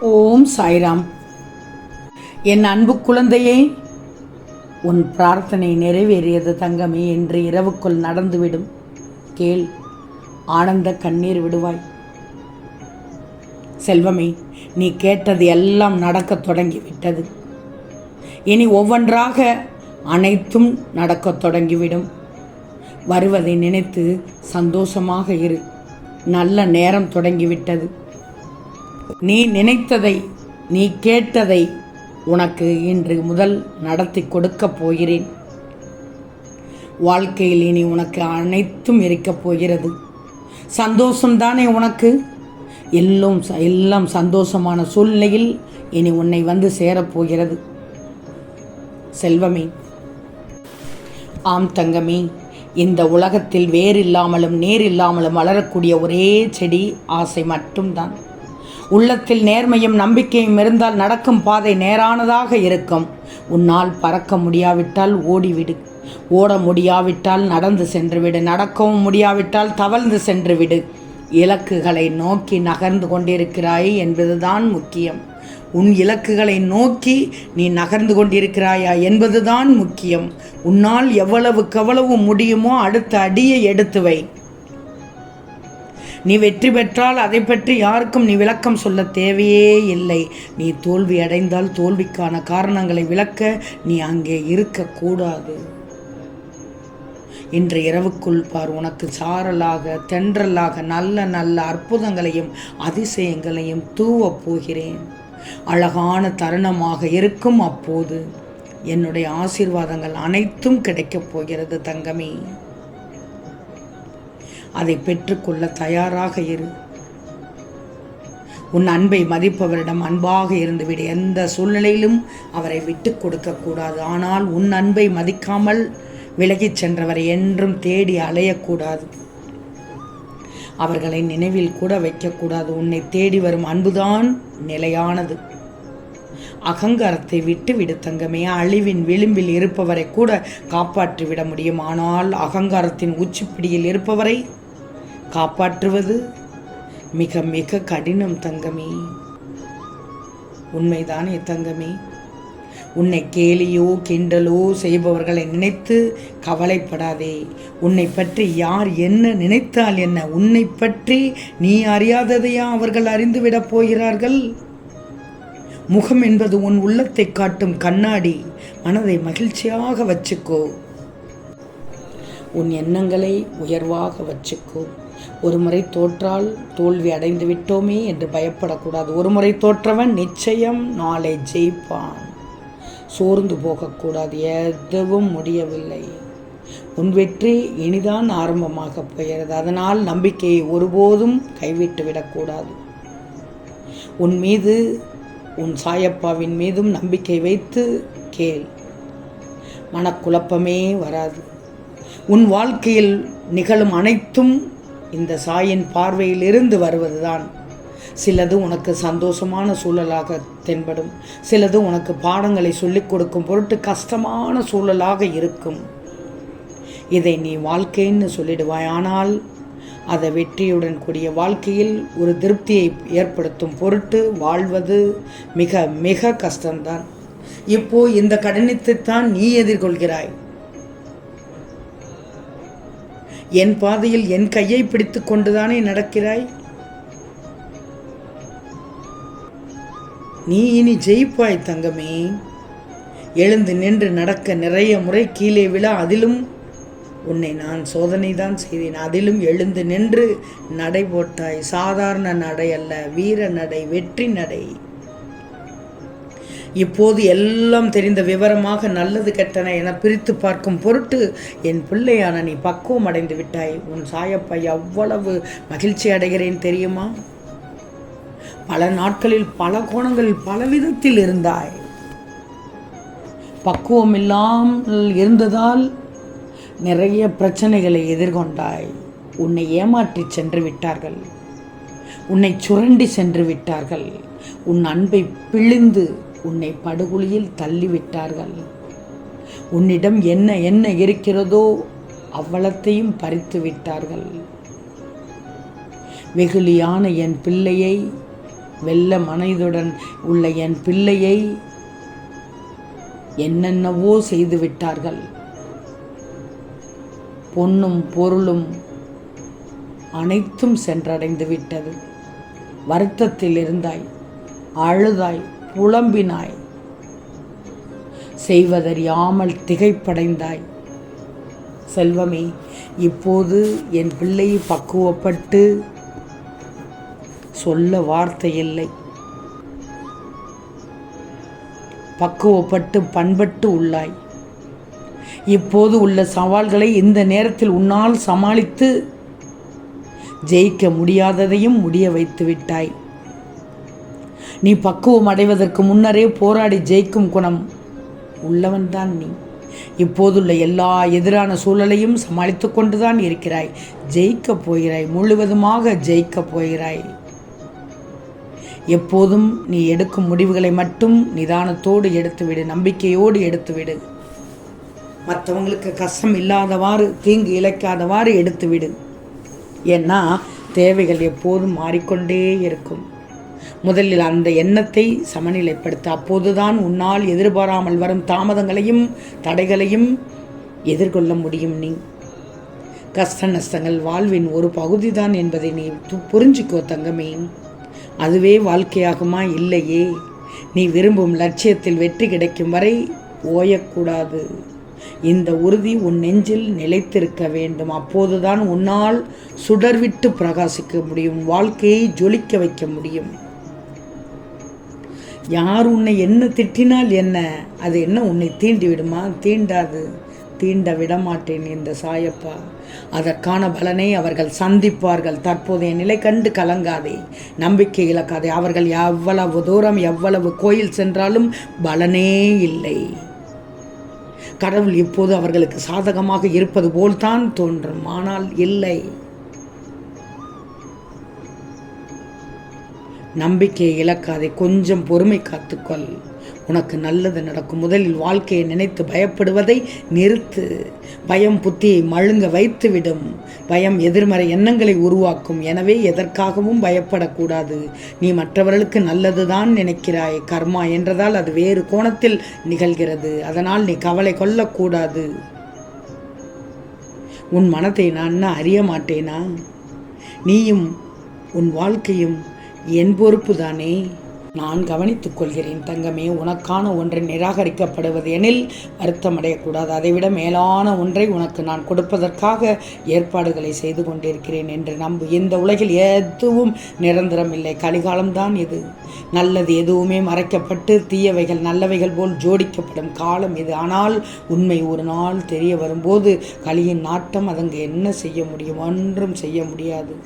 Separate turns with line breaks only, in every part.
ஓம் சாய்ராம். என் அன்பு குழந்தையே உன் பிரார்த்தனை நிறைவேறியது தங்கமே என்று இரவுக்குள் நடந்துவிடும். கேள் ஆனந்த கண்ணீர் விடுவாய். செல்வமே நீ கேட்டது எல்லாம் நடக்கத் தொடங்கிவிட்டது. இனி ஒவ்வொன்றாக அனைத்தும் நடக்கத் தொடங்கிவிடும். வருவதை நினைத்து சந்தோஷமாக இரு. நல்ல நேரம் தொடங்கிவிட்டது. நீ நினைத்ததை நீ கேட்டதை உனக்கு இன்று முதல் நடத்தி கொடுக்கப் போகிறேன். வாழ்க்கையில் இனி உனக்கு அனைத்தும் இருக்கப் போகிறது. சந்தோஷம்தானே உனக்கு? எல்லாம் எல்லாம் சந்தோஷமான சூழ்நிலையில் இனி உன்னை வந்து சேரப்போகிறது செல்வமே ஆம் தங்கமே இந்த உலகத்தில் வேறில்லாமலும் நேரில்லாமலும் வளரக்கூடிய ஒரே செடி ஆசை மட்டும்தான். உள்ளத்தில் நேர்மையும் நம்பிக்கையும் இருந்தால் நடக்கும் பாதை நேரானதாக இருக்கும். உன்னால் பறக்க முடியாவிட்டால் ஓடிவிடு. ஓட முடியாவிட்டால் நடந்து சென்றுவிடு. நடக்கவும் முடியாவிட்டால் தவழ்ந்து சென்றுவிடு. இலக்குகளை நோக்கி நகர்ந்து கொண்டிருக்கிறாய் என்பதுதான் முக்கியம். உன் இலக்குகளை நோக்கி நீ நகர்ந்து கொண்டிருக்கிறாயா என்பதுதான் முக்கியம். உன்னால் எவ்வளவுக்கெவ்வளவு முடியுமோ அடுத்த அடியை எடுத்து வை. நீ வெற்றி பெற்றால் அதை பற்றி யாருக்கும் நீ விளக்கம் சொல்ல தேவையே இல்லை. நீ தோல்வி அடைந்தால் தோல்விக்கான காரணங்களை விளக்க நீ அங்கே இருக்கக்கூடாது. இன்று இரவுக்குள் பார் உனக்கு சாரலாக தென்றலாக நல்ல நல்ல அற்புதங்களையும் அதிசயங்களையும் தூவப் போகிறேன். அழகான தருணமாக இருக்கும் அப்போது என்னுடைய ஆசீர்வாதங்கள் அனைத்தும் கிடைக்கப் போகிறது தங்கமே. அதை பெற்றுக்கொள்ள தயாராக இரு. உன் அன்பை மதிப்பவரிடம் அன்பாக இருந்துவிடு. எந்த சூழ்நிலையிலும் அவரை விட்டு கொடுக்கக்கூடாது ஆனால் உன் அன்பை மதிக்காமல் விலகிச் சென்றவரை என்றும் தேடி அலையக்கூடாது. அவர்களை நினைவில் கூட வைக்கக்கூடாது உன்னை தேடி வரும் அன்புதான் நிலையானது. அகங்காரத்தை விட்டு விடு தங்கமே. அழிவின் விளிம்பில் இருப்பவரை கூட காப்பாற்றி விட முடியும். ஆனால் அகங்காரத்தின் உச்சிப்பிடியில் இருப்பவரை காப்பாற்றுவது மிக மிக கடினம் தங்கமே. உண்மைதானே தங்கமே. உன்னை கேலியோ கிண்டலோ செய்பவர்களை நினைத்து கவலைப்படாதே. உன்னை பற்றி யார் என்ன நினைத்தால் என்ன? உன்னை பற்றி நீ அறியாததையா அவர்கள் அறிந்துவிடப் போகிறார்கள்? முகம் என்பது உன் உள்ளத்தை காட்டும் கண்ணாடி. மனதை மகிழ்ச்சியாக வச்சுக்கோ. உன் எண்ணங்களை உயர்வாக வச்சுக்கோ. ஒரு முறை தோற்றால் தோல்வி அடைந்து விட்டோமே என்று பயப்படக்கூடாது. ஒரு முறை தோற்றவன் நிச்சயம் நாளை ஜெயிப்பான். சோர்ந்து போகக்கூடாது எதுவும் முடியவில்லை. உன் வெற்றி இனிதான் ஆரம்பமாக போகிறது. அதனால் நம்பிக்கையை ஒருபோதும் கைவிட்டு விடக்கூடாது. உன் மீது உன் சாயப்பாவின் மீதும் நம்பிக்கை வைத்து கேள். மனக்குழப்பமே வராது. உன் வாழ்க்கையில் நிகழும் அனைத்தும் இந்த சாயின் பார்வையில் இருந்து வருவதுதான். சிலது உனக்கு சந்தோஷமான சூழலாக தென்படும். சிலது உனக்கு பாடங்களை சொல்லிக் கொடுக்கும் பொருட்டு கஷ்டமான சூழலாக இருக்கும். இதை நீ வாழ்க்கைன்னு சொல்லிடுவாய் ஆனால் அதை வெற்றியுடன் கூடிய வாழ்க்கையில் ஒரு திருப்தியை ஏற்படுத்தும் பொருட்டு வாழ்வது மிக மிக கஷ்டம்தான். இப்போ இந்த கடினத்தைத்தான் நீ எதிர்கொள்கிறாய். என் பாதையில் என் கையை பிடித்து கொண்டுதானே நடக்கிறாய்? நீ இனி ஜெயிப்பாய் தங்கமே. எழுந்து நின்று நடக்க நிறைய முறை கீழே விழ அதிலும் உன்னை நான் சோதனை தான் செய்தேன். அதிலும் எழுந்து நின்று நடை போட்டாய். சாதாரண நடை அல்ல வீர நடை வெற்றி நடை. இப்போது எல்லாம் தெரிந்த விவரமாக நல்லது கெட்டன என பிரித்து பார்க்கும் பொருட்டு என் பிள்ளையான நீ பக்குவம் அடைந்து விட்டாய். உன் சாயப்பா எவ்வளவு மகிழ்ச்சி அடைகிறேன் தெரியுமா? பல நாட்களில் பல கோணங்களில் பல விதத்தில் இருந்தாய். பக்குவம் இல்லாமல் இருந்ததால் நிறைய பிரச்சனைகளை எதிர்கொண்டாய். உன்னை ஏமாற்றி சென்று விட்டார்கள். உன்னை சுரண்டி சென்று விட்டார்கள். உன் அன்பை பிழிந்து உன்னை படுகொலியில் தள்ளிவிட்டார்கள். உன்னிடம் என்ன என்ன இருக்கிறதோ அவ்வளத்தையும் பறித்து விட்டார்கள் வெகுளியான என் பிள்ளையை வெள்ள மனைதுடன் உள்ள என் பிள்ளையை என்னென்னவோ செய்து விட்டார்கள் பொன்னும் பொருளும் அனைத்தும் சென்றடைந்து விட்டது வருத்தத்தில் இருந்தாய் அழுதாய் புலம்பினாய். செய்வதறியாமல் திகைப்படைந்தாய். செல்வமே இப்போது என் பிள்ளை பக்குவப்பட்டு சொல்ல வார்த்தை இல்லை பக்குவப்பட்டு பண்பட்டு உள்ளாய். இப்போது உள்ள சவால்களை இந்த நேரத்தில் உன்னால் சமாளித்து ஜெயிக்க முடியாததையும் முடிய வைத்து விட்டாய் நீ பக்குவம் அடைவதற்கு முன்னரே போராடி ஜெயிக்கும் குணம் உள்ளவன்தான் நீ. இப்போதுள்ள எல்லா எதிரான சூழலையும் சமாளித்து கொண்டுதான் இருக்கிறாய். ஜெயிக்கப் போகிறாய் முழுவதுமாக ஜெயிக்கப் போகிறாய். எப்போதும் நீ எடுக்கும் முடிவுகளை மட்டும் நிதானத்தோடு எடுத்துவிடு நம்பிக்கையோடு எடுத்துவிடு. மற்றவங்களுக்கு கஷ்டம் இல்லாதவாறு தீங்கு இழைக்காதவாறு எடுத்துவிடு. ஏன்னா தேவைகள் எப்போதும் மாறிக்கொண்டே இருக்கும். முதலில் அந்த எண்ணத்தை சமநிலைப்படுத்த அப்போதுதான் உன்னால் எதிர்பாராமல் வரும் தாமதங்களையும் தடைகளையும் எதிர்கொள்ள முடியும் நீ. கஷ்ட நஷ்டங்கள் வாழ்வின் ஒரு பகுதிதான் என்பதை நீ புரிஞ்சுக்கோ தங்கமே. அதுவே வாழ்க்கையாகுமா இல்லையே? நீ விரும்பும் லட்சியத்தில் வெற்றி கிடைக்கும் வரை ஓயக்கூடாது. இந்த உறுதி உன் நெஞ்சில் நிலைத்திருக்க வேண்டும். அப்போதுதான் உன்னால் சுடர்விட்டு பிரகாசிக்க முடியும். வாழ்க்கையை ஜொலிக்க வைக்க முடியும். யார் உன்னை என்ன திட்டினால் என்ன? அது என்ன? உன்னை தீண்டி விடுமா? தீண்டாது. தீண்ட விடமாட்டேன் இந்த சாயப்பா. அதற்கான பலனை அவர்கள் சந்திப்பார்கள். தற்போதைய நிலை கண்டு கலங்காதே. நம்பிக்கை இழக்காதே. அவர்கள் எவ்வளவு தூரம் எவ்வளவு கோயில் சென்றாலும் பலனே இல்லை. கடவுள் இப்போது அவர்களுக்கு சாதகமாக இருப்பது போல்தான் தோன்றும். ஆனால் இல்லை. நம்பிக்கையை இழக்காதே கொஞ்சம் பொறுமை காத்துக்கொள். உனக்கு நல்லது நடக்கும். முதலில் வாழ்க்கையை நினைத்து பயப்படுவதை நிறுத்து. பயம் புத்தியை மழுங்க வைத்துவிடும். பயம் எதிர்மறை எண்ணங்களை உருவாக்கும். எனவே எதற்காகவும் பயப்படக்கூடாது. நீ மற்றவர்களுக்கு நல்லதுதான் நினைக்கிறாய். கர்மா என்றதால் அது வேறு கோணத்தில் நிகழ்கிறது. அதனால் நீ கவலை கொள்ளக்கூடாது. உன் மனத்தை நான் அறிய மாட்டேனா? நீயும் உன் வாழ்க்கையும் என் பொறுப்பு தானே நான் கவனித்துக் கொள்கிறேன் தங்கமே உனக்கான ஒன்றை நிராகரிக்கப்படுவது எனில் வருத்தமடையக்கூடாது அதைவிட மேலான ஒன்றை உனக்கு நான் கொடுப்பதற்காக ஏற்பாடுகளை செய்து கொண்டிருக்கிறேன் என்று நம்பு. இந்த உலகில் எதுவும் நிரந்தரம் இல்லை. கலிகாலம்தான் இது. நல்லது எதுவுமே மறைக்கப்பட்டு தீயவைகள் நல்லவைகள் போல் ஜோடிக்கப்படும் காலம் இது. ஆனால் உண்மை ஒரு நாள் தெரிய வரும்போது கலியின் நாட்டம் அதங்கு என்ன செய்ய முடியும்? ஒன்றும் செய்ய முடியாது.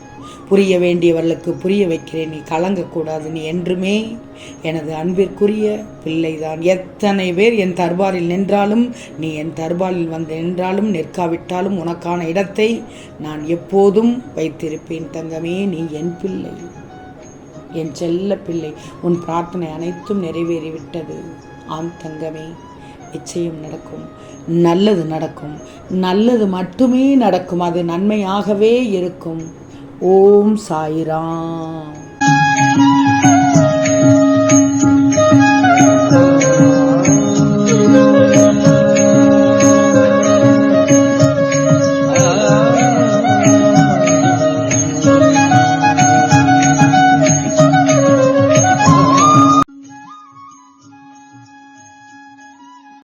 புரிய வேண்டியவர்களுக்கு புரிய வைக்கிறேன். நீ கலங்கக்கூடாது நீ என்றுமே எனது அன்பிற்குரிய பிள்ளைதான். எத்தனை பேர் என் தர்பாரில் நின்றாலும் நீ என் தர்பாரில் வந்து நின்றாலும் நிற்காவிட்டாலும் உனக்கான இடத்தை நான் எப்போதும் வைத்திருப்பேன். தங்கமே நீ என் பிள்ளை என் செல்ல பிள்ளை. உன் பிரார்த்தனை அனைத்தும் நிறைவேறிவிட்டது. ஆம் தங்கமே நிச்சயம் நடக்கும். நல்லது நடக்கும். நல்லது மட்டுமே நடக்கும். அது நன்மையாகவே இருக்கும். ஓம் சாய்ராம்.